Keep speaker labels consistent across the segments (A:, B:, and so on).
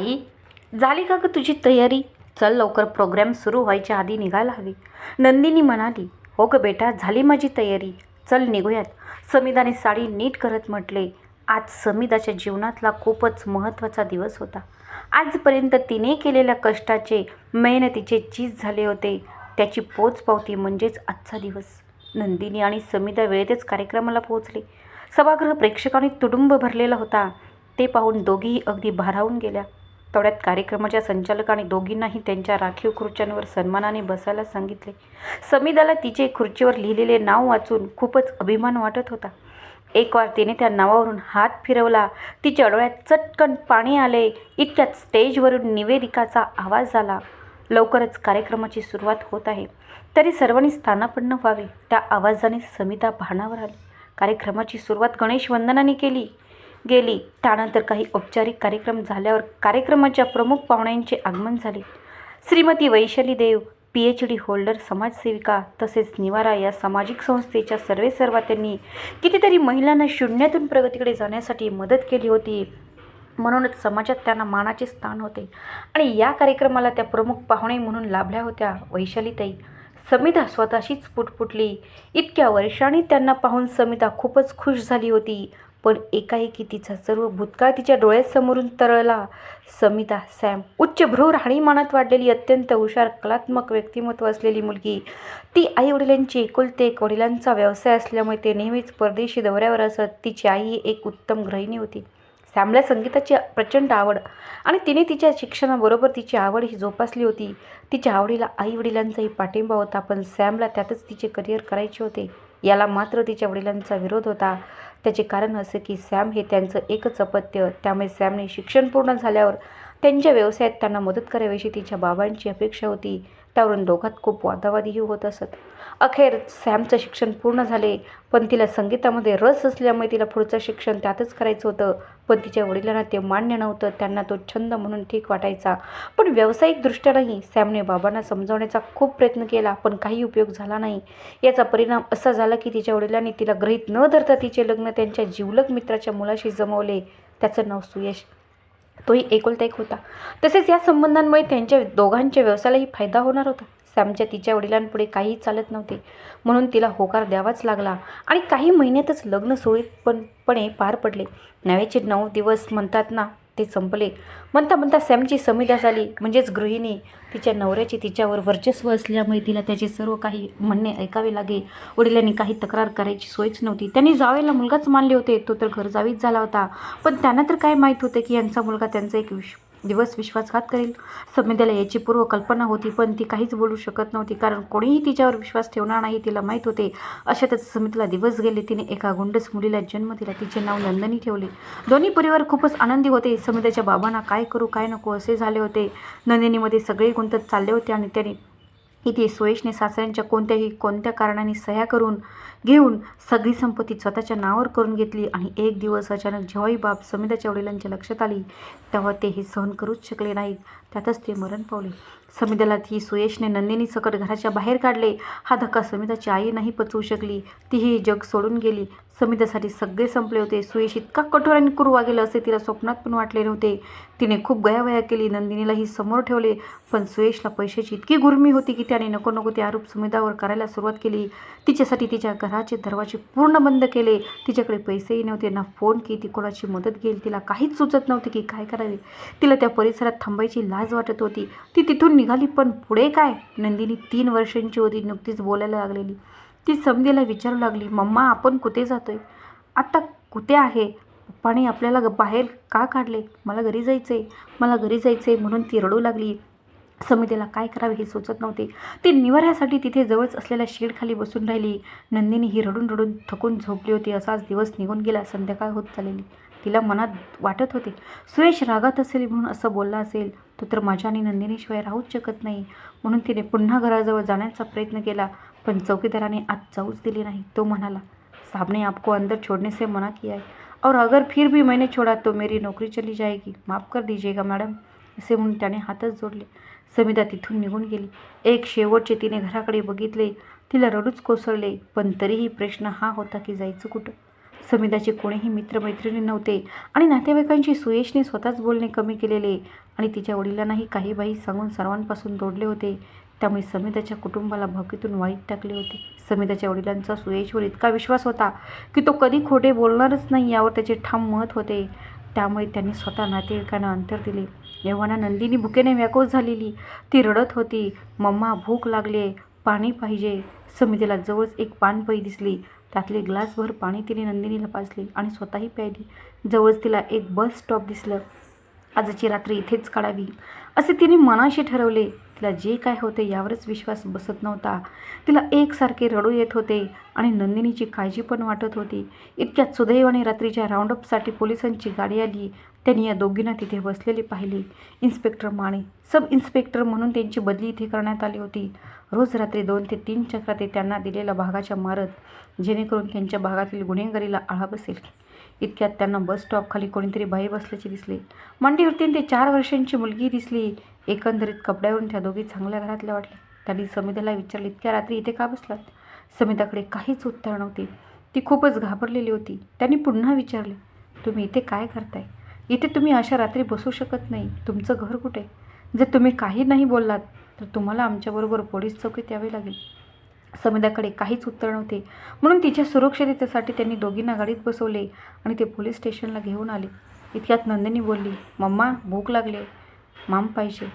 A: आई झाली का ग तुझी तयारी? चल लवकर प्रोग्राम सुरू व्हायच्या आधी निघायला हवी. नंदिनी म्हणाली हो ग बेटा झाली माझी तयारी. चल निघूयात. समिधाने साडी नीट करत म्हटले. आज समिधाच्या जीवनातला खूपच महत्त्वाचा दिवस होता. आजपर्यंत तिने केलेल्या कष्टाचे मेहनतीचे चीज झाले होते. त्याची पोचपावती म्हणजेच आजचा दिवस. नंदिनी आणि समीदा वेळेतच कार्यक्रमाला पोहोचले. सभागृह प्रेक्षकांनी तुडुंब भरलेला होता. ते पाहून दोघीही अगदी भारावून गेल्या. थोड्यात कार्यक्रमाच्या संचालकाने दोघींनाही त्यांच्या राखीव खुर्च्यांवर सन्मानाने बसायला सांगितले. समीदाला तिचे खुर्चीवर लिहिलेले नाव वाचून खूपच अभिमान वाटत होता. एक वार तिने त्या नावावरून हात फिरवला. तिच्या डोळ्यात चटकन पाणी आले. इतक्यात स्टेजवरून निवेदिकाचा आवाज आला लवकरच कार्यक्रमाची सुरुवात होत आहे. तरी सर्वांनी स्थानापन्न व्हावे त्या आवाजाने समिता भानावर आली. कार्यक्रमाची सुरुवात गणेश वंदनाने केली. गेली. त्यानंतर काही औपचारिक कार्यक्रम झाल्यावर कार्यक्रमाच्या प्रमुख पाहुण्यांचे आगमन झाले. Shrimati Vaishali Dev P H D holder समाजसेविका तसेच निवारा या सामाजिक संस्थेच्या सर्वे सर्वा त्यांनी कितीतरी महिलांना शून्यातून प्रगतीकडे जाण्यासाठी मदत केली होती. म्हणूनच समाजात त्यांना मानाचे स्थान होते. आणि या कार्यक्रमाला त्या प्रमुख पाहुणे म्हणून लाभल्या होत्या वैशालीताई. समिता स्वतःशीच पुटपुटली. इतक्या वर्षांनी त्यांना पाहून समिता खूपच खुश झाली होती. पण एकाएकी तिचा सर्व भूतकाळ तिच्या डोळ्यासमोरून तरळला. समिता सॅम उच्चभ्रू राहणीमानात वाढलेली अत्यंत हुशार कलात्मक व्यक्तिमत्व असलेली मुलगी. ती आई वडिलांची एकुलते एक वडिलांचा व्यवसाय असल्यामुळे ते नेहमीच परदेशी दौऱ्यावर असत. तिची आई ही एक उत्तम गृहिणी होती. सॅमला संगीताची प्रचंड आवड आणि तिने तिच्या शिक्षणाबरोबर तिची आवड ही जोपासली होती. तिच्या आवडीला आई वडिलांचाही पाठिंबा होता पण सॅमला त्यातच तिचे करिअर करायचे होते. याला मात्र तिच्या वडिलांचा विरोध होता. त्याचे कारण असे की सॅम हे त्यांचं एकच अपत्य. त्यामुळे सॅमने शिक्षण पूर्ण झाल्यावर त्यांच्या व्यवसायात त्यांना मदत करावी अशी तिच्या बाबांची अपेक्षा होती. त्यावरून दोघात खूप वादावादीही होत असत. अखेर सॅमचं शिक्षण पूर्ण झाले पण तिला संगीतामध्ये रस असल्यामुळे तिला पुढचं शिक्षण त्यातच करायचं होतं. पण तिच्या वडिलांना ते मान्य नव्हतं त्यांना तो छंद म्हणून ठीक वाटायचा. पण व्यावसायिकदृष्ट्यानंही सॅमने बाबांना समजावण्याचा खूप प्रयत्न केला पण काही उपयोग झाला नाही. याचा परिणाम असा झाला की तिच्या वडिलांनी तिला गृहीत न धरता तिचे लग्न त्यांच्या जिवलग मित्राच्या मुलाशी जमवले. त्याचं नाव सुयश. तोही एकुलता एक होता. तसेच या संबंधांमुळे त्यांच्या दोघांच्या व्यवसायालाही फायदा होणार होता. सॅमच्या तिच्या वडिलांपुढे काहीही चालत नव्हते. म्हणून तिला होकार द्यावाच लागला आणि काही महिन्यातच लग्न सुरळीतपणपणे पार पडले. नव्याचे नऊ दिवस म्हणतात ना ते संपले. म्हणता म्हणता सॅमची समिधा झाली. म्हणजेच गृहिणी तिच्या नवऱ्याची तिच्यावर वर्चस्व असल्यामुळे तिला त्याचे सर्व काही म्हणणे ऐकावे लागे. वडिलांनी काही तक्रार करायची सोयच नव्हती. त्यांनी जावेला मुलगाच मानले होते. तो तर घर जावीच झाला होता. पण त्यांना तर काय माहीत होतं की यांचा मुलगा त्यांचा एक विश दिवस विश्वासघात करेल. समितेला याची पूर्व कल्पना होती पण ती काहीच बोलू शकत नव्हती कारण कोणीही तिच्यावर विश्वास ठेवणार नाही तिला माहीत होते. अशातच समितीला दिवस गेले तिने एका गुंडस मुलीला जन्म दिला तिचे नाव नंदनी ठेवले. दोन्ही परिवार खूपच आनंदी होते. समितेच्या बाबांना काय करू काय नको असे झाले होते. नंदिनीमध्ये सगळे गुंतत चालले होते आणि त्याने इथे सुयशने सासऱ्यांच्या कोणत्याही कोणत्या कारणाने सह्या करून घेऊन सगळी संपत्ती स्वतःच्या नावावर करून घेतली आणि एक दिवस अचानक जेव्हाही बाब समिताच्या वडिलांच्या लक्षात आली तेव्हा ते हे सहन करूच शकले नाहीत. त्यातच ते मरण पावले. समिताला ती सुयशने नंदिनी सकट घराच्या बाहेर काढले. हा धक्का समिताची आई नाही पचवू शकली. तीही जग सोडून गेली. समितासाठी सगळे संपले होते. सुयश इतका कठोर आणि कुरवा वागेल असे तिला स्वप्नात पण वाटले नव्हते. तिने खूप गयावया केली. नंदिनीलाही समोर ठेवले. पण सुयशला पैशाची इतकी गुरमी होती की त्याने नको नको ते आरोप समितावर करायला सुरुवात केली. तिच्यासाठी तिच्या घराचे दरवाजे पूर्ण बंद केले. तिच्याकडे पैसेही नव्हते. ना फोन की ती कोणाची मदत घेईल तिला काहीच सुचत नव्हते की काय करावे. तिला त्या परिसरात थांबायची लाज वाटत होती. ती तिथून निघाली पण पुढे काय? नंदिनी तीन वर्षांची होती. नुकतीच बोलायला लागलेली. ती समधीला विचारू लागली मम्मा आपण कुठे जातोय? आता कुठे आहे? पप्पाने आपल्याला बाहेर का काढले? मला घरी जायचं आहे मला घरी जायचं आहे म्हणून ती रडू लागली. समितीला काय करावे हे सुचत नव्हते. ती निवाऱ्यासाठी तिथे जवळच असलेल्या शेडखाली बसून राहिली. नंदिनी ही रडून रडून थकून झोपली होती. असाच दिवस निघून गेला. संध्याकाळ होत चाललेली तिला मनात वाटत होते सुरेश रागात असेल म्हणून असं बोलला असेल तो तर माझ्या आणि नंदिनीशिवाय राहूच शकत नाही. म्हणून तिने पुन्हा घराजवळ जाण्याचा प्रयत्न केला. पण चौकीदाराने आज जाऊच दिली नाही. तो म्हणाला साहब ने आपको अंदर छोड़ने से मना किया है. और अगर फिर भी मैंने छोड़ा तो मेरी नौकरी चली जाएगी. माफ़ कर दीजिएगा मॅडम. असे म्हणून त्याने हातच जोडले. समिता तिथून निघून गेली. एक शेवटचे तिने घराकडे बघितले. तिला रडूच कोसळले पण तरीही प्रश्न हा होता की जायचं कुठं? समिताचे कोणीही मित्रमैत्रिणी नव्हते आणि नातेवाईकांशी सुयशने स्वतःच बोलणे कमी केलेले आणि तिच्या वडिलांनाही काही बाई सांगून सर्वांपासून तोडले होते. त्यामुळे समिधाच्या कुटुंबाला भकीतून वाईट टाकले होते. समिताच्या वडिलांचा सुयशवर इतका विश्वास होता की तो कधी खोटे बोलणारच नाही यावर त्याचे ठाम मत होते. त्यामुळे त्यांनी स्वतः नातेवाईकांना अंतर दिले. एव्हाना नंदिनी भुकेने व्याकोस झालेली. ती रडत होती. मम्मा भूक लागले पाणी पाहिजे. समितीला जवळच एक पानपई दिसली. त्यातले ग्लासभर पाणी तिने नंदिनीला पाजले आणि स्वतःही प्यायली. जवळच तिला एक बस स्टॉप दिसलं. आजची रात्री इथेच काढावी. असे तिने मनाशी ठरवले. तिला जे काय होते यावरच विश्वास बसत नव्हता. तिला एकसारखे रडू येत होते आणि नंदिनीची काळजी पण वाटत होती. इतक्यात सुदैवाने रात्रीच्या राऊंडअपसाठी पोलिसांची गाडी आली. त्यांनी या दोघींना तिथे बसलेली पाहिली. इन्स्पेक्टर माने सब इन्स्पेक्टर म्हणून त्यांची बदली इथे करण्यात आली होती. रोज रात्री दोन ते तीन चक्रा ते त्यांना दिलेल्या भागाच्या मारत जेणेकरून त्यांच्या भागातील गुन्हेगारीला आळा बसेल. इतक्यात त्यांना बस स्टॉपखाली कोणीतरी बाई बसल्याचे दिसले. मांडीवरती ते चार वर्षांची मुलगी दिसली. एकंदरीत कपड्यावरून त्या दोघी चांगल्या घरातल्या वाटल्या. त्यांनी समिताला विचारले इतक्या रात्री इथे का बसलात? समिताकडे काहीच उत्तर नव्हते. ती खूपच घाबरलेली होती. त्यांनी पुन्हा विचारले तुम्ही इथे काय करताय? इथे तुम्ही अशा रात्री बसू शकत नाही. तुमचं घर कुठे? जर तुम्ही काही नाही बोललात तर तुम्हाला आमच्याबरोबर पोलीस चौकीत यावे लागेल. समिताकडे काहीच उत्तर नव्हते. म्हणून तिच्या सुरक्षिततेसाठी त्यांनी दोघींना गाडीत बसवले आणि ते पोलीस स्टेशनला घेऊन आले. इतक्यात नंदिनी बोलली मम्मा भूक लागले माम पाहिजे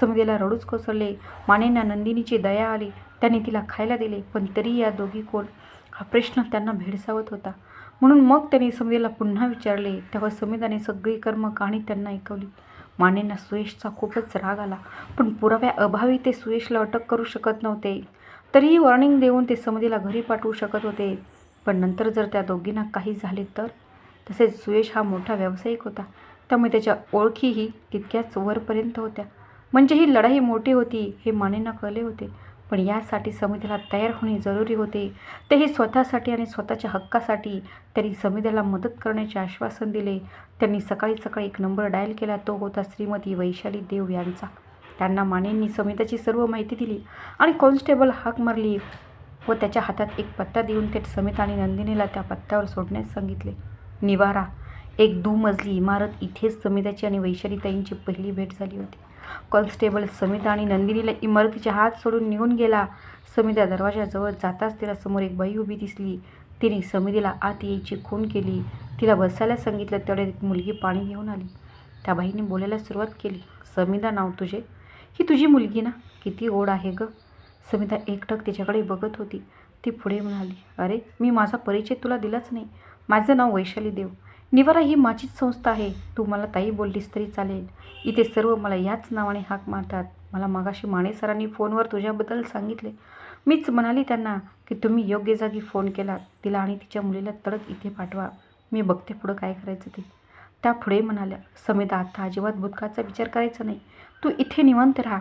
A: समिधीला रडूच कोसळले. मानेंना नंदिनीची दया आली. त्यांनी तिला खायला दिले पण तरी या दोघी कोण? हा प्रश्न त्यांना भेडसावत होता. म्हणून मग त्यांनी समिधीला पुन्हा विचारले. तेव्हा समिधाने सगळी कर्म कहाणी त्यांना ऐकवली. मानेंना सुयशचा खूपच राग आला पण पुराव्या अभावी ते सुयशला अटक करू शकत नव्हते. तरीही वॉर्निंग देऊन ते समितीला घरी पाठवू शकत होते. पण नंतर जर त्या दोघींना काही झाले तर? तसेच सुयश हा मोठा व्यावसायिक होता. त्यामुळे त्याच्या ओळखीही तितक्याच वरपर्यंत होत्या. म्हणजे ही लढाई मोठी होती हे मानेंना कळले होते. पण यासाठी समितीला तयार होणे जरुरी होते. तेही स्वतःसाठी आणि स्वतःच्या हक्कासाठी त्यांनी समितीला मदत करण्याचे आश्वासन दिले. त्यांनी सकाळी सकाळी एक नंबर डायल केला. तो होता श्रीमती वैशाली देव यांचा. त्यांना मानेंनी समिताची सर्व माहिती दिली आणि कॉन्स्टेबल हाक मारली व त्याच्या हातात एक पत्ता देऊन थेट समिता आणि नंदिनीला त्या पत्त्यावर सोडण्यास सांगितले. निवारा एक दुमजली इमारत इथेच समिताची आणि वैशालीताईंची पहिली भेट झाली होती. कॉन्स्टेबल समिता आणि नंदिनीला इमारतीचे हात सोडून निघून गेला. समिता दरवाजाजवळ जाताच तिला समोर एक बाई उभी दिसली. तिने समितीला आत यायची खून केली. तिला बसायला सांगितलं. तेवढ्यात एक मुलगी पाणी घेऊन आली. त्या बाईने बोलायला सुरुवात केली. समिता नाव तुझे? ही तुझी मुलगी ना? किती ओढ आहे गं. समिता एकटक तिच्याकडे बघत होती. ती पुढे म्हणाली अरे मी माझा परिचय तुला दिलाच नाही. माझं नाव वैशाली देव निवारा ही माझीच संस्था आहे. तू मला ताई बोललीस तरी चालेल. इथे सर्व मला याच नावाने हाक मारतात. मला मागाशी माने सरांनी फोनवर तुझ्याबद्दल सांगितले. मीच म्हणाली त्यांना की तुम्ही योग्य जागी फोन केला तिला आणि तिच्या मुलीला तडक इथे पाठवा. मी बघते पुढं काय करायचं ते. त्या पुढे म्हणाल्या समिता आता अजिबात भूतकाळचा विचार करायचा नाही. तू इथे निवांत राहा.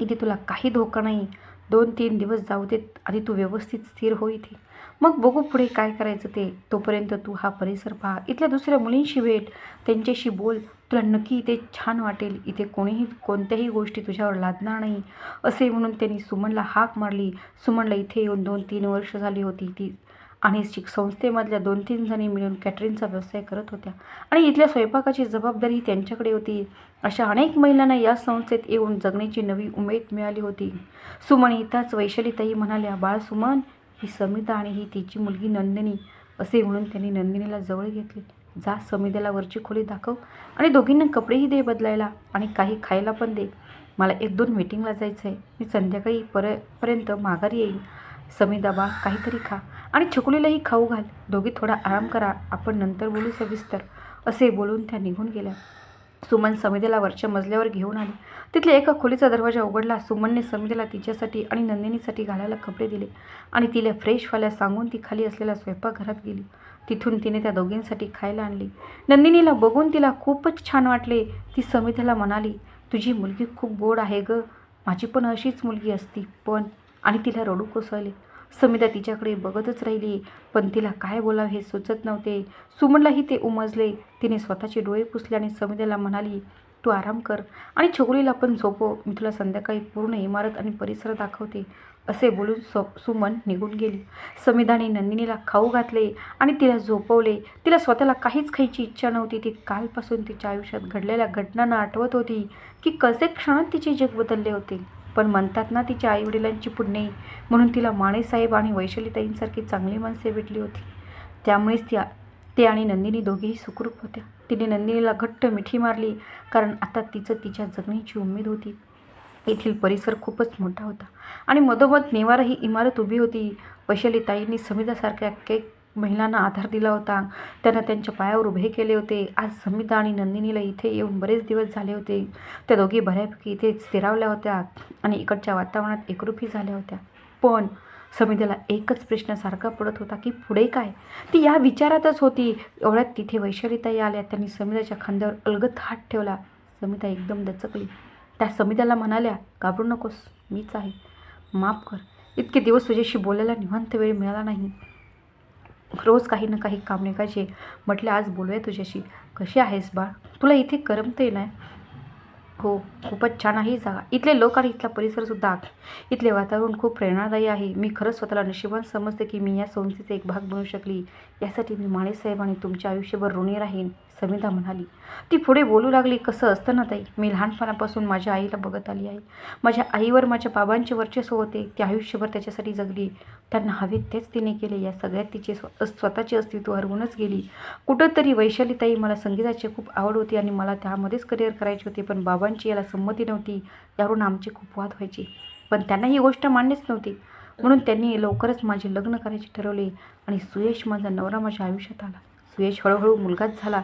A: इथे तुला काही धोका नाही. दोन तीन दिवस जाऊ देत आधी तू व्यवस्थित स्थिर हो इथे. मग बघू पुढे काय करायचं ते. तोपर्यंत तू हा परिसर पहा. इथल्या दुसऱ्या मुलींशी भेट. त्यांच्याशी बोल. तुला नक्की इथे छान वाटेल. इथे कोणीही कोणत्याही गोष्टी तुझ्यावर लादणार नाही. असे म्हणून त्यांनी सुमनला हाक मारली. सुमनला इथे येऊन दोन तीन वर्ष झाली होती. ती आणि शिक संस्थेमधल्या दोन तीन जणी मिळून कॅटरिंगचा व्यवसाय करत होत्या. आणि इथल्या स्वयंपाकाची जबाबदारी त्यांच्याकडे होती. अशा अनेक महिलांना या संस्थेत येऊन जगण्याची नवी उमेद मिळाली होती. सुमन इथाच वैशालीताई म्हणाल्या बाळ सुमन ही समिता आणि ही तिची मुलगी नंदिनी असे म्हणून त्यांनी नंदिनीला जवळ घेतले. जा समितेला वरची खोली दाखव आणि दोघींना कपडेही दे बदलायला आणि काही खायला पण दे. मला एक दोन मीटिंगला जायचं आहे मी संध्याकाळी पर पर्यंत माघारी येईन. समी बा काहीतरी खा आणि छकुलीलाही खाऊ घाल. दोघी थोडा आराम करा. आपण नंतर बोलू सविस्तर. असे बोलून त्या निघून गेल्या. सुमन समितीला वरच्या मजल्यावर घेऊन आली. तिथल्या एका खोलीचा दरवाजा उघडला. सुमनने समितीला तिच्यासाठी आणि नंदिनीसाठी घालायला कपडे दिले आणि तिला फ्रेश व्हायला सांगून ती खाली असलेल्या स्वयंपाकघरात गेली. तिथून तिने त्या दोघींसाठी खायला आणली. नंदिनीला बघून तिला खूपच छान वाटले. ती समितीला म्हणाली तुझी मुलगी खूप गोड आहे गं. माझी पण अशीच मुलगी असती पण आणि तिला रडू कोसळले. समिता तिच्याकडे बघतच राहिली पण तिला काय बोलावं हे सुचत नव्हते. सुमनलाही ते उमजले. तिने स्वतःचे डोळे पुसले आणि समितेला म्हणाली तू आराम कर आणि छोकरीला पण झोपव. मी तुला संध्याकाळी पूर्ण इमारत आणि परिसर दाखवते. असे बोलून सो सुमन निघून गेली. समिधाने नंदिनीला खाऊ घातले आणि तिला झोपवले. तिला स्वतःला काहीच खायची इच्छा नव्हती. ती कालपासून तिच्या आयुष्यात घडलेल्या घटनांना आठवत होती की कसे क्षणात तिचे जग बदलले होते. पण म्हणतात ना तिच्या आईवडिलांची पुण्य म्हणून तिला माणेसाहेब आणि वैशालीताईंसारखी चांगली माणसे भेटली होती. त्यामुळेच ती ते आणि नंदिनी दोघेही सुखरूप होत्या. तिने नंदिनीला घट्ट मिठी मारली कारण आता तिचं तिच्या जगण्याची उमेद होती. येथील परिसर खूपच मोठा होता. आणि मधोमध निवारा ही इमारत उभी होती. वैशालीताईंनी समिधासारख्या केक महिलांना आधार दिला होता. त्यांना त्यांच्या पायावर उभे केले होते. आज समिता आणि नंदिनीला इथे येऊन बरेच दिवस झाले होते. त्या दोघी बऱ्यापैकी इथे स्थिरावल्या होत्या आणि इकडच्या वातावरणात एकरूपी झाल्या होत्या. पण समितेला एकच प्रश्न सारखा पडत होता की पुढे काय? ती या विचारातच होती. एवढ्यात तिथे वैशालीताई आल्या. त्यांनी समिताच्या खांद्यावर अलगत हात ठेवला. समिता एकदम दचकली. त्या समिताला म्हणाल्या घाबरू नकोस. मीच आहे. माफ कर. इतके दिवस तुझ्याशी बोलायला निवांत वेळ मिळाला नाही. रोज काही ना काही काम निघायचे. म्हटलं आज बोलूया तुझ्याशी. कशी आहेस बाळ? तुला इथे करमते नाही हो खूपच छान आहे जागा इथले लोक आणि इथला परिसरसुद्धा इथले वातावरण खूप प्रेरणादायी आहे. मी खरंच स्वतःला नशिबान समजते की मी या संस्थेचा एक भाग बनू शकली. यासाठी मी माणेसाहेब आणि तुमच्या आयुष्यभर ऋणी राहीन समिता म्हणाली. ती पुढे बोलू लागली. कसं असतं ना ताई? मी लहानपणापासून माझ्या आईला बघत आली आहे. माझ्या आईवर माझ्या बाबांचे वर्चस्व होते. ती आयुष्यभर त्याच्यासाठी जगली. त्यांना हवे तेच तिने केले. या सगळ्यात तिचे स्व स्वतःचे अस्तित्व हरवूनच गेली. कुठंतरी वैशालीताई मला संगीताची खूप आवड होती आणि मला त्यामध्येच करिअर करायचे होते पण बाबांची याला संमती नव्हती. यावरून आमचे खूप वाद व्हायचे. पण त्यांना ही गोष्ट मान्यच नव्हती. म्हणून त्यांनी लवकरच माझे लग्न करायचे ठरवले आणि सुयश माझा नवरा माझ्या आयुष्यात आला. सुयश हळूहळू मुलगाच झाला.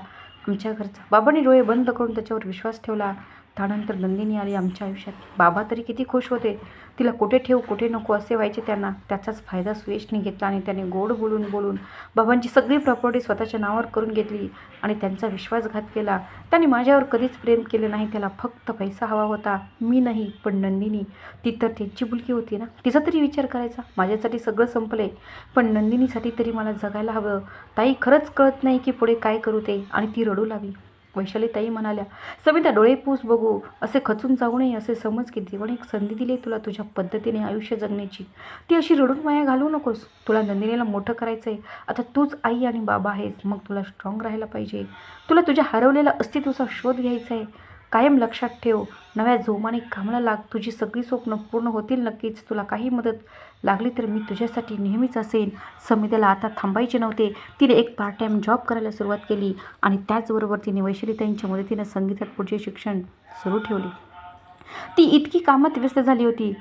A: आमच्या घरचा बाबांनी डोळे बंद करून त्याच्यावर विश्वास ठेवला. त्यानंतर नंदिनी आली आमच्या आयुष्यात. बाबा तरी किती खुश होते. तिला कुठे ठेवू कुठे नको असे व्हायचे त्यांना. त्याचाच फायदा सुयशने घेतला आणि त्याने गोड बोलून बोलून बाबांची सगळी प्रॉपर्टी स्वतःच्या नावावर करून घेतली आणि त्यांचा विश्वासघात केला. त्याने माझ्यावर कधीच प्रेम केले नाही. त्याला फक्त पैसा हवा होता. मी नाही पण नंदिनी. ती तर त्यांची मुलगी होती ना. तिचा तरी विचार करायचा. माझ्यासाठी सगळं संपले पण नंदिनीसाठी तरी मला जगायला हवं. ताई खरंच कळत नाही की पुढे काय करू ते. आणि ती रडू लागली. वैशाली ताई म्हणाल्या सविता डोळे पूस बघू असे खचून जाऊ नये असे समज की देवाने एक संधी दिली तुला तुझ्या पद्धतीने आयुष्य जगण्याची. ती अशी रडून माया घालू नकोस. तुला नंदिनीला मोठं करायचं आहे आता तूच आई आणि बाबा आहेस. मग तुला स्ट्रॉंग राहायला पाहिजे. तुला तुझ्या हरवलेल्या अस्तित्वाचा शोध घ्यायचा आहे कायम लक्षात ठेव. नव्या जोमाने कामाला लाग. तुझी सगळी स्वप्न पूर्ण होतील नक्कीच. तुला काही मदत लागली तर मी तुझ्यासाठी नेहमीच असेन. समितीला आता थांबायचे नव्हते. तिने एक पार्ट टाईम जॉब करायला सुरुवात केली आणि त्याचबरोबर तिने वैशालीताईंच्या मदतीनं संगीतात पुढचे शिक्षण सुरू ठेवले. ती इतकी कामात व्यस्त झाली होती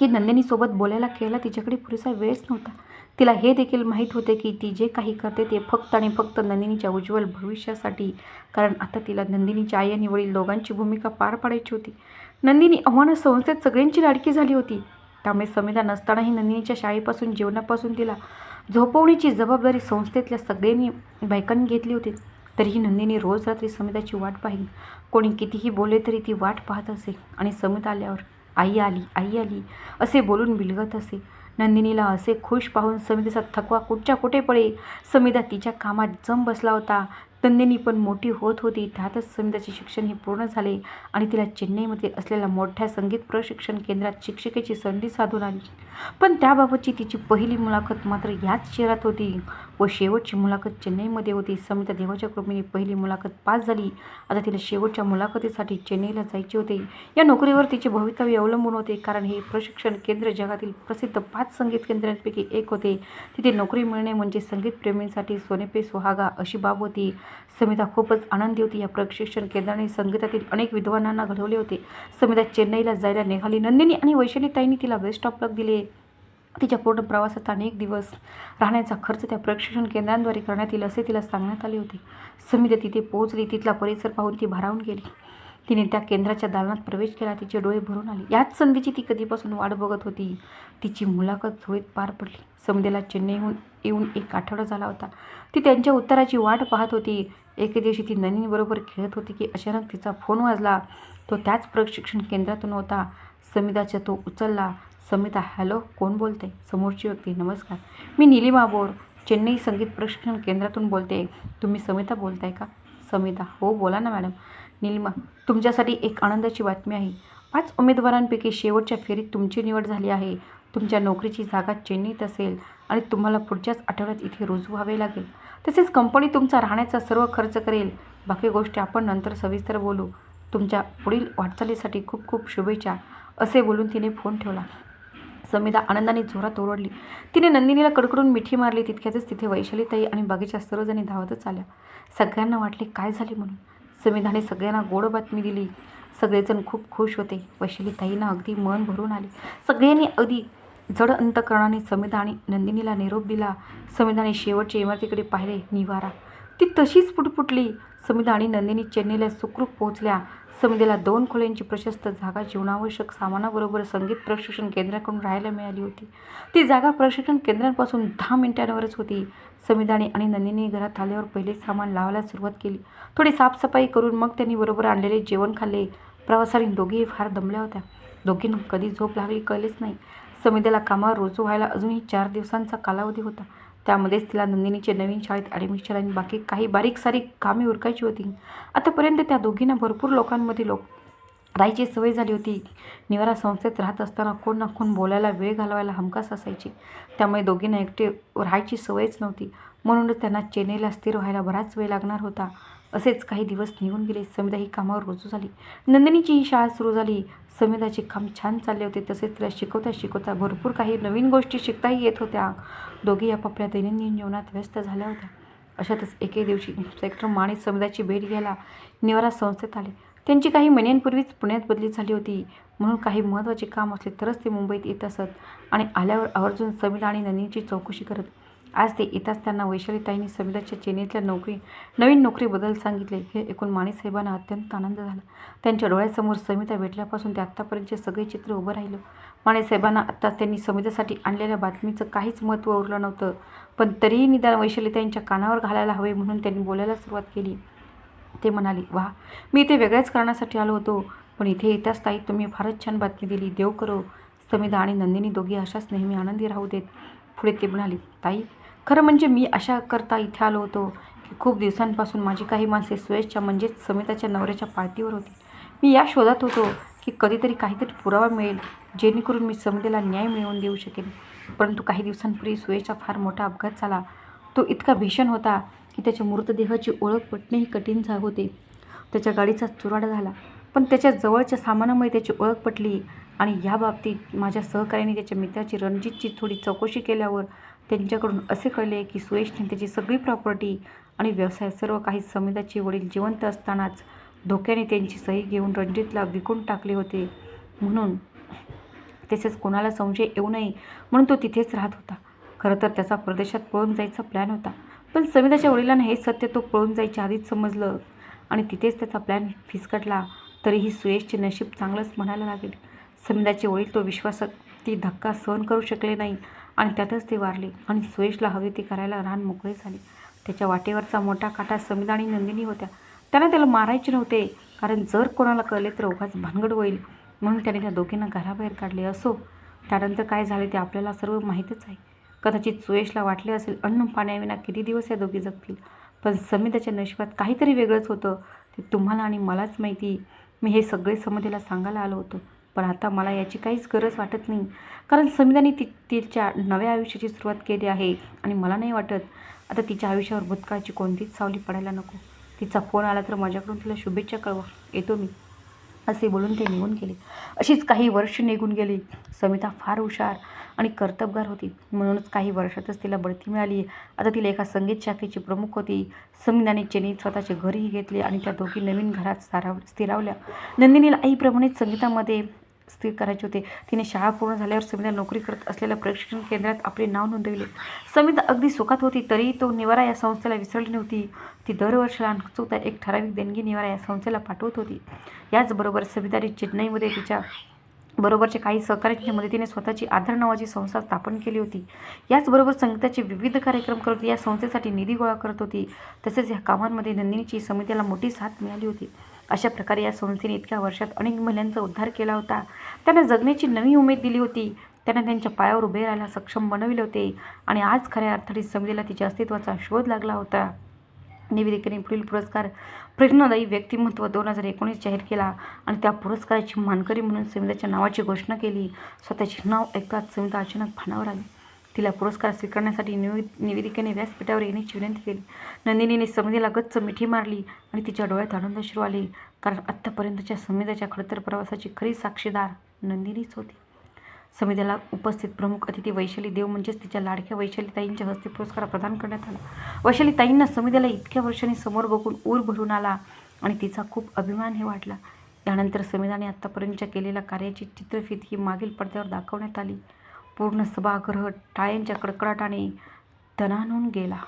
A: की नंदिनीसोबत बोलायला खेळायला तिच्याकडे पुरेसा वेळच नव्हता. तिला हे देखील माहीत होते की ती जे काही करते ते फक्त आणि फक्त नंदिनीच्या उज्ज्वल भविष्यासाठी. कारण आता तिला नंदिनीच्या आई आणि वडील दोघांची भूमिका पार पाडायची होती. नंदिनी आव्हानं संस्थेत सगळ्यांची लाडकी झाली होती. त्यामुळे संविधान नसतानाही नंदिनीच्या शाळेपासून जेवणापासून तिला झोपवण्याची जबाबदारी संस्थेतल्या सगळ्यांनी बायकांनी घेतली होती. तरीही नंदिनी रोज रात्री समिताची वाट पाहिली कोणी कितीही बोलले तरी ती वाट पाहत असे आणि समित आल्यावर आई आली आई आली असे बोलून बिलगत असे. नंदिनीला असे खुश पाहून समितीचा थकवा कुठच्या कुठे पडे समिता तिच्या कामात जम बसला होता. नंदिनी पण मोठी होत होती. त्यातच समिताचे शिक्षण हे पूर्ण झाले आणि तिला चेन्नईमध्ये असलेल्या मोठ्या संगीत प्रशिक्षण केंद्रात शिक्षिकेची संधी साधून आली. पण त्याबाबतची तिची पहिली मुलाखत मात्र याच शहरात होती व शेवटची मुलाखत चेन्नईमध्ये होती. समिता देवाच्या कृपेने पहिली मुलाखत पास झाली. आता तिला शेवटच्या मुलाखतीसाठी चेन्नईला जायचे होते. या नोकरीवर तिचे भवितव्य अवलंबून होते कारण हे प्रशिक्षण केंद्र जगातील प्रसिद्ध पाच संगीत केंद्रांपैकी एक होते. तिथे नोकरी मिळणे म्हणजे संगीतप्रेमींसाठी सोनेपे सुहागा अशी बाब होती. समिता खूपच आनंदी होती. या प्रशिक्षण केंद्राने संगीतातील अनेक विद्वानांना घडवले होते. समिता चेन्नईला जायला निघाली. नंदिनी आणि वैशालीताईंनी तिला बेस्ट ऑफ लक दिले. तिच्या पूर्ण प्रवासात अनेक दिवस राहण्याचा खर्च त्या प्रशिक्षण केंद्रांद्वारे करण्यात येईल असे तिला सांगण्यात आले होते. समिता तिथे पोहोचली. तिथला परिसर पाहून ती भारावून गेली. तिने त्या केंद्राच्या दालनात प्रवेश केला. तिचे डोळे भरून आले. याच संधीची ती कधीपासून वाट बघत होती. तिची मुलाखत झोळीत पार पडली. समितीला चेन्नईहून येऊन एक आठवडा झाला होता. ती त्यांच्या उत्तराची वाट पाहत होती. एके दिवशी ती नंदिनीबरोबर खेळत होती की अचानक तिचा फोन वाजला. तो त्याच प्रशिक्षण केंद्रातून होता. समिताचा तो उचलला. समिता हॅलो कोण बोलते? समोरची व्यक्ती नमस्कार. मी निलिमा बोर चेन्नई संगीत प्रशिक्षण केंद्रातून बोलते. तुम्ही समिता बोलताय का? समिता. हो बोला ना मॅडम. निलिमा तुमच्यासाठी एक आनंदाची बातमी आहे. पाच उमेदवारांपैकी शेवटच्या फेरीत तुमची निवड झाली आहे. तुमच्या नोकरीची जागा चेन्नईत असेल. आणि तुम्हाला पुढच्याच आठवड्यात इथे रुजू व्हावे लागेल. तसेच कंपनी तुमचा राहण्याचा सर्व खर्च करेल. बाकी गोष्टी आपण नंतर सविस्तर बोलू. तुमच्या पुढील वाटचालीसाठी खूप खूप शुभेच्छा. असे बोलून तिने फोन ठेवला. समिधा आनंदाने जोरात ओरडली. तिने नंदिनीला कडकडून मिठी मारली. तितक्यातच तिथे वैशालीताई आणि बागेच्या सर्वजणी धावतच आल्या. सगळ्यांना वाटले काय झाले म्हणून? समिधाने सगळ्यांना गोड बातमी दिली. सगळेजण खूप खुश होते. वैशालीताईंना अगदी मन भरून आले. सगळ्यांनी अगदी जड अंतकरणाने समिधा आणि नंदिनीला निरोप दिला समिधाने शेवटच्या इमारतीकडे पाहिले निवारा. ती तशीच पुटपुटली. समिधा आणि नंदिनी चेन्नईला सुखरूप पोहोचल्या. समिधेला दोन खोल्यांची प्रशस्त जागा जीवनावश्यक सामानाबरोबर संगीत प्रशिक्षण केंद्राकडून राहायला मिळाली होती. ती जागा प्रशिक्षण केंद्रांपासून दहा मिनिटांवरच होती. समिधाने आणि नंदिनी घरात आल्यावर पहिले सामान लावायला सुरुवात केली. थोडी साफसफाई करून मग त्यांनी बरोबर आणलेले जेवण खाल्ले. प्रवासाने दोघेही फार दमल्या होत्या. दोघींना कधी झोप लागली कळलेच नाही. समितीला कामावर रुजू व्हायला अजूनही चार दिवसांचा कालावधी होता. त्यामध्येच तिला नंदिनीचे नवीन शाळेत ॲडमिशन आणि बाकी काही बारीक सारीक कामे उरकायची होती. आतापर्यंत त्या दोघींना भरपूर लोकांमध्ये लोक राहायची सवय झाली होती. निवारा संस्थेत राहत असताना कोण ना कोण बोलायला वेळ घालवायला हमखास असायची. त्यामुळे दोघींना एकटे राहायची सवयच नव्हती. म्हणूनच त्यांना चेन्नईला स्थिर व्हायला बराच वेळ लागणार होता. असेच काही दिवस निघून गेले. समिधा ही कामावर रुजू झाली. नंदिनीची ही शाळा सुरू झाली. समिधाचे काम छान चालले होते. तसेच तिला शिकवता शिकवता भरपूर काही नवीन गोष्टी शिकताही येत होत्या. दोघी आपापल्या दैनंदिन जीवनात व्यस्त झाल्या होत्या. अशातच एके दिवशी सेक्टर माने समिधाची भेट घ्यायला निवारा संस्थेत आले. त्यांची काही महिन्यांपूर्वीच पुण्यात बदली झाली होती. म्हणून काही महत्त्वाचे काम असले तरच ते मुंबईत येत असत आणि आल्यावर आवर्जून समिता आणि नंदिनीची चौकशी करत आज ते येताच त्यांना वैशालीताईंनी समीराच्या चेन्नईतल्या नोकरी नवीन नोकरीबद्दल सांगितले. हे ऐकून माणेसाहेबांना अत्यंत आनंद झाला. त्यांच्या डोळ्यासमोर समिता भेटल्यापासून ते आत्तापर्यंतचे सगळे चित्र उभं राहिलं. माणेसाहेबांना आत्ताच त्यांनी समिधासाठी आणलेल्या बातमीचं काहीच महत्त्व उरलं नव्हतं. पण तरीही निदान वैशालीताईंच्या कानावर घालायला हवे म्हणून त्यांनी बोलायला सुरुवात केली. ते म्हणाले वा मी इथे वेगळ्याच कारणासाठी आलो होतो. पण इथे येताच ताई तुम्ही फारच छान बातमी दिली. देव करो. समिधा आणि नंदिनी दोघी अशाच नेहमी आनंदी राहू देत पुढे ते म्हणाले ताई खरं म्हणजे मी अशा करता इथे आलो होतो की खूप दिवसांपासून माझी काही माणसे सुयशच्या म्हणजेच समिताच्या नवऱ्याच्या पार्टीवर होती. मी या शोधात होतो की कधीतरी काहीतरी पुरावा मिळेल जेणेकरून मी समितेला न्याय मिळवून देऊ शकेन. परंतु काही दिवसांपूर्वी सुयशचा फार मोठा अपघात झाला. तो इतका भीषण होता की त्याच्या मृतदेहाची ओळख पटणेही कठीण झा होते. त्याच्या गाडीचा चुराडा झाला. पण त्याच्या जवळच्या सामानामुळे त्याची ओळख पटली आणि याबाबतीत माझ्या सहकार्याने त्याच्या मित्राची रणजितची थोडी चौकशी केल्यावर त्यांच्याकडून असे कळले की सुयशने त्याची सगळी प्रॉपर्टी आणि व्यवसाय सर्व काही समिधाचे वडील जिवंत असतानाच धोक्याने त्यांची सही घेऊन रणजितला विकून टाकले होते. म्हणून तसेच कोणाला संशय येऊ नये म्हणून तो तिथेच राहत होता. खरं तर त्याचा परदेशात पळून जायचा प्लॅन होता. पण समिधाच्या वडिलांना हे सत्य तो पळून जायच्या आधीच समजलं आणि तिथेच त्याचा प्लॅन फिसकटला तरीही सुयशचे नशीब चांगलंच म्हणायला लागेल. समिधाचे वडील तो विश्वासात ती धक्का सहन करू शकले नाही. आणि त्यातच ते वारले. आणि सुयशला हवे ते करायला रान मोकळे झाले. त्याच्या वाटेवरचा मोठा काटा समिधा आणि नंदिनी होत्या. त्यांना त्याला मारायचे नव्हते कारण जर कोणाला कळले तर उगाच भानगड होईल. म्हणून त्याने त्या दोघींना घराबाहेर काढले. असो त्यानंतर काय झाले ते आपल्याला सर्व माहीतच आहे. कदाचित सुयशला वाटले असेल अन्न पाण्याविना किती दिवस या दोघी जगतील. पण समिधाच्या नशिबात काहीतरी वेगळंच होतं. ते तुम्हाला आणि मलाच माहिती. मी हे सगळे समिधेला सांगायला आलो होतो. पण आता मला याची काहीच गरज वाटत नाही. कारण समिधाने ती तिच्या नव्या आयुष्याची सुरुवात केली आहे आणि मला नाही वाटत. आता तिच्या आयुष्यावर भूतकाळाची कोणतीच सावली पडायला नको. तिचा फोन आला तर माझ्याकडून तिला शुभेच्छा कळवा. येतो मी. असे बोलून ते निघून गेले. अशीच काही वर्ष निघून गेली. समिता फार हुशार आणि कर्तबगार होती. म्हणूनच काही वर्षातच तिला बढती मिळाली. आता तिला एका संगीत शाखेची प्रमुख होती. समिधाने चेनीत स्वतःचे घरही घेतले आणि त्या दोघी नवीन घरात स्थिराव स्थिरावल्या. नंदिनीला आईप्रमाणेच संगीतामध्ये स्थिर करायचे होते. तिने शाळा पूर्ण झाल्यावर समिधा नोकरी करत असलेल्या प्रशिक्षण केंद्रात आपले नाव नोंदविले. समिता अगदी सुखात होती तरीही तो निवारा या संस्थेला विसरली नव्हती. ती दरवर्षाला चुकता एक ठराविक देणगी निवारा या संस्थेला पाठवत होती. याचबरोबर समिधाने चेन्नईमध्ये तिच्या बरोबरच्या काही सहकार्यांच्या मदतीने स्वतःची आधार नावाची संस्था स्थापन केली होती. याचबरोबर संगीताचे विविध कार्यक्रम करत या संस्थेसाठी निधी गोळा करत होती. तसेच या कामांमध्ये नंदिनीची समितीला मोठी साथ मिळाली होती. अशा प्रकारे या संस्थेने इतक्या वर्षात अनेक महिलांचा उद्धार केला होता. त्यांना जगण्याची नवी उमेद दिली होती. त्यांना त्यांच्या पायावर उभे राहायला सक्षम बनविले होते आणि आज खऱ्या अर्थाने समितीला तिच्या अस्तित्वाचा शोध लागला होता. निवेदिकेने पुढील पुरस्कार प्रेरणादायी व्यक्तिमत्व दोन हजार एकोणीस जाहीर केला आणि त्या पुरस्काराची मानकरी म्हणून समिताच्या नावाची घोषणा केली. स्वतःचे नाव ऐकताच समिता अचानक भानावर आली. तिला पुरस्कार स्वीकारण्यासाठी निवे निवेदिकेने व्यासपीठावर येण्याची विनंती केली. नंदिनीने समितीला गच्च मिठी मारली आणि तिच्या डोळ्यात आनंदश्रू आले. कारण आत्तापर्यंतच्या समितीच्या खडतर प्रवासाची खरी साक्षीदार नंदिनीच होती. समितीला उपस्थित प्रमुख अतिथी वैशाली देव म्हणजेच तिच्या लाडक्या वैशालीताईंच्या हस्ते पुरस्कार प्रदान करण्यात आला. वैशालीताईंना समितीला इतक्या वर्षांनी समोर बघून ऊर भरून आला आणि तिचा खूप अभिमानही वाटला. त्यानंतर समिधाने आत्तापर्यंतच्या केलेल्या कार्याची चित्रफित ही मागील पडद्यावर दाखवण्यात आली. पूर्ण सभागृह टाळ्यांच्या कडकडाटाने दणाणून गेला.